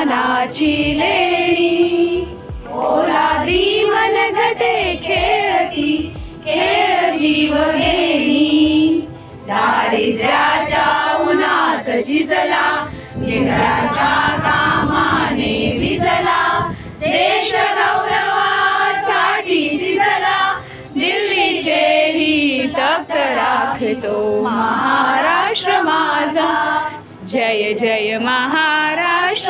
अभिमानाची लेणी. ओलादी मन घटे खेळती खेळ जीव घेणी. दारिद्र्याच्या उन्हात झिजला निळाच्या कामाने भिजला देश गौरवासाठी जिजला. दिल्लीचे ही तक राखतो महाराष्ट्र माझा. जय जय महाराष्ट्र